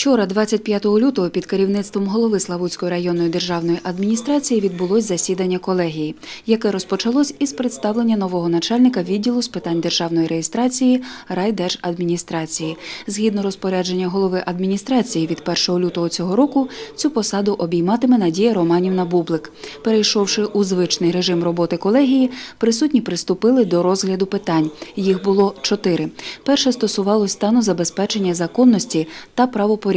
Вчора, 25 лютого, під керівництвом голови Славутської районної державної адміністрації відбулось засідання колегії, яке розпочалось із представлення нового начальника відділу з питань державної реєстрації райдержадміністрації. Згідно розпорядження голови адміністрації від 1 лютого цього року, цю посаду обійматиме Надія Романівна Бублик. Перейшовши у звичний режим роботи колегії, присутні приступили до розгляду питань. Їх було чотири. Перше стосувалось стану забезпечення законності та правопорядку,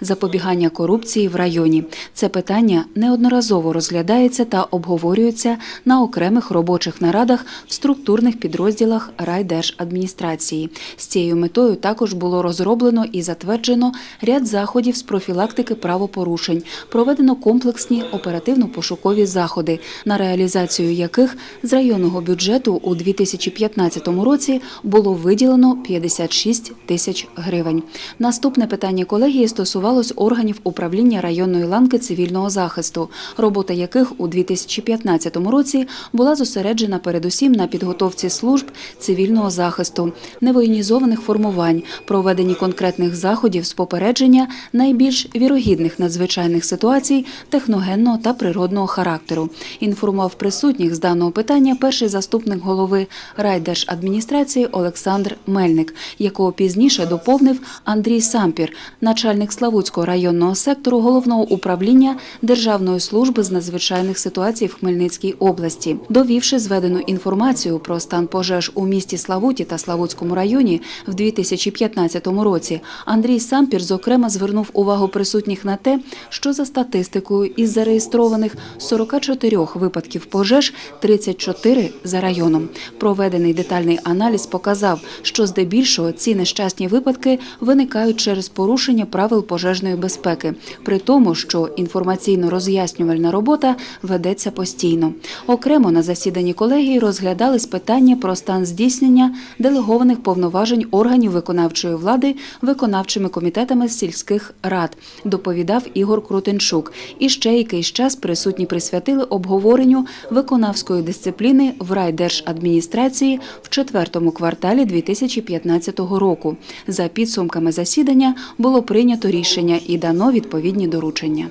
запобігання корупції в районі. Це питання неодноразово розглядається та обговорюється на окремих робочих нарадах в структурних підрозділах райдержадміністрації. З цією метою також було розроблено і затверджено ряд заходів з профілактики правопорушень, проведено комплексні оперативно-пошукові заходи, на реалізацію яких з районного бюджету у 2015 році було виділено 56 тисяч гривень. Наступне питання колегії стосувалось органів управління районної ланки цивільного захисту, робота яких у 2015 році була зосереджена передусім на підготовці служб цивільного захисту, невоєнізованих формувань, проведенні конкретних заходів з попередження найбільш вірогідних надзвичайних ситуацій техногенного та природного характеру. Інформував присутніх з даного питання перший заступник голови райдержадміністрації Олександр Мельник, якого пізніше доповнив Андрій Сампір, начальник Славутського районного сектору головного управління Державної служби з надзвичайних ситуацій в Хмельницькій області, довівши зведену інформацію про стан пожеж у місті Славуті та Славутському районі в 2015 році. Андрій Сампір зокрема звернув увагу присутніх на те, що за статистикою із зареєстрованих 44 випадків пожеж 34 за районом. Проведений детальний аналіз показав, що здебільшого ці нещасні випадки виникають через порушення правил пожежної безпеки, при тому, що інформаційно-роз'яснювальна робота ведеться постійно. Окремо на засіданні колегії розглядались питання про стан здійснення делегованих повноважень органів виконавчої влади виконавчими комітетами сільських рад, доповідав Ігор Крутенчук. І ще якийсь час присутні присвятили обговоренню виконавської дисципліни в райдержадміністрації в четвертому кварталі 2015 року. За підсумками засідання було прийнято рішення і дано відповідні доручення.